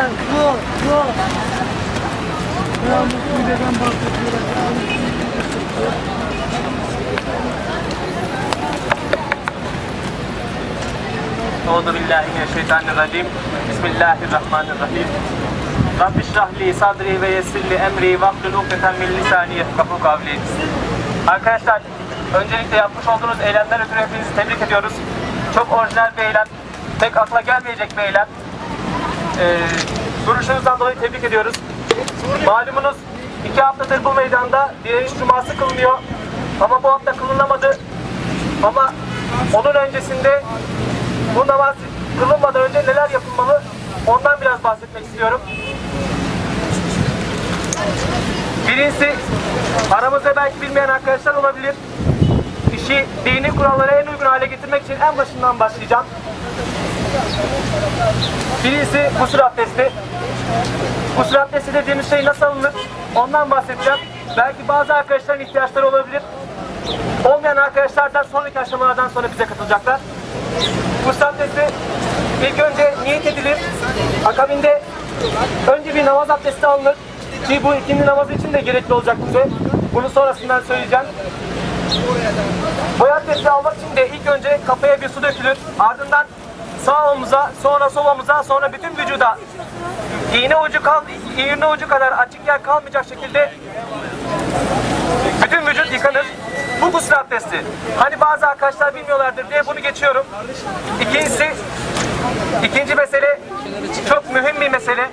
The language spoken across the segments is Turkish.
Aynen. Yo, Bismillahirrahmanirrahim. Rabbi şrahli sadri ve yessir emri ve ahlul ukdeten min lisani yefkahu kavli. Arkadaşlar öncelikle yapmış olduğunuz eylemler ötürü hepinizi tebrik ediyoruz. Çok orijinal bir eylem, pek akla gelmeyecek bir eylem. Ee, duruşunuzdan dolayı tebrik ediyoruz. Malumunuz iki haftadır bu meydanda direniş cuması kılınıyor. Ama bu hafta kılınamadı. Ama onun öncesinde bu namaz kılınmadan önce neler yapılmalı ondan biraz bahsetmek istiyorum. Birincisi aramızda belki bilmeyen arkadaşlar olabilir. İşi dini kurallara en uygun hale getirmek için en başından başlayacağım. Birincisi gusül abdesti. Gusül abdesti dediğimiz şey nasıl alınır? Ondan bahsedeceğim. Belki bazı arkadaşların ihtiyaçları olabilir. Olmayan arkadaşlar da sonraki aşamalardan sonra bize katılacaklar. Gusül abdesti ilk önce niyet edilir. Akabinde önce bir namaz abdesti alınır. Ki bu ikindi namazı için de gerekli olacak bize. Bunu sonrasından söyleyeceğim. Boy abdesti almak için de ilk önce kafaya bir su dökülür. Ardından sağ omuza, sonra sol omuza, sonra bütün vücuda iğne ucu kal, iğne ucu kadar açık yer kalmayacak şekilde bütün vücut yıkanır. Bu gusül abdesti. Hani bazı arkadaşlar bilmiyorlardır diye bunu geçiyorum. İkincisi, ikinci mesele çok mühim bir mesele.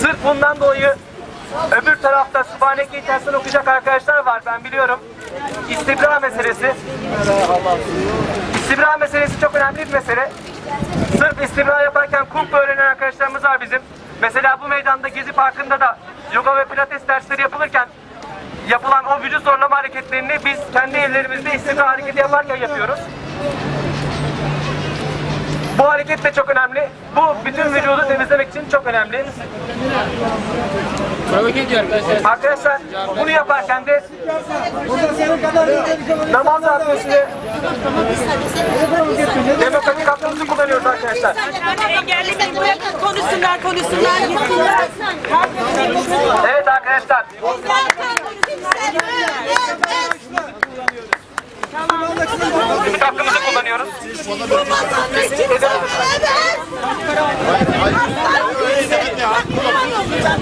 Sırf bundan dolayı öbür tarafta Sübhaneke'yi tersten okuyacak arkadaşlar var ben biliyorum. İstibra meselesi. İstibra meselesi çok önemli bir mesele. Sırf istibra yaparken kulp öğrenen arkadaşlarımız var bizim. Mesela bu meydanda Gezi Parkı'nda da yoga ve pilates dersleri yapılırken yapılan o vücut zorlama hareketlerini biz kendi ellerimizde istibra hareketi yaparken yapıyoruz. Bu hareket de çok önemli. Bu bütün vücudu temizlemek için çok önemli. Arkadaşlar bunu yaparken de namaz abdestini demokratik hakkımızı kullanıyoruz arkadaşlar. Engelli bırakın konuşsunlar konuşsunlar. Evet arkadaşlar demokratik hakkımızı kullanıyoruz.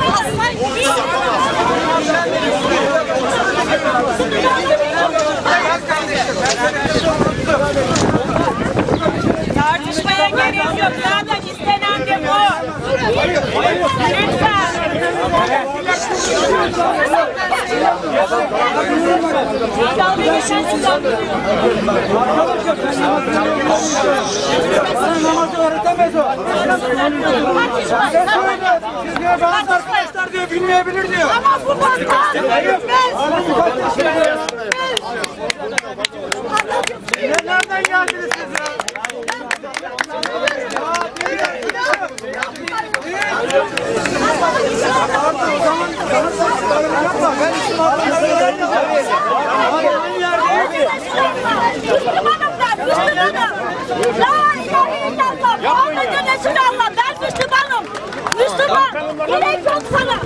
Tartışmaya gerek yok. Zaten istenen de bu. Lütfen. Dalga geçen namazı öğretemez o. Bazı arkadaşlar diyor bilmeyebilir diyor. Ama bu bilmez. Nereden geldiniz siz ya? Müslümanım. La ilahe illallah. Muhammedun Resulallah. Ben Müslümanım. Müslüman. Gerek yok sana.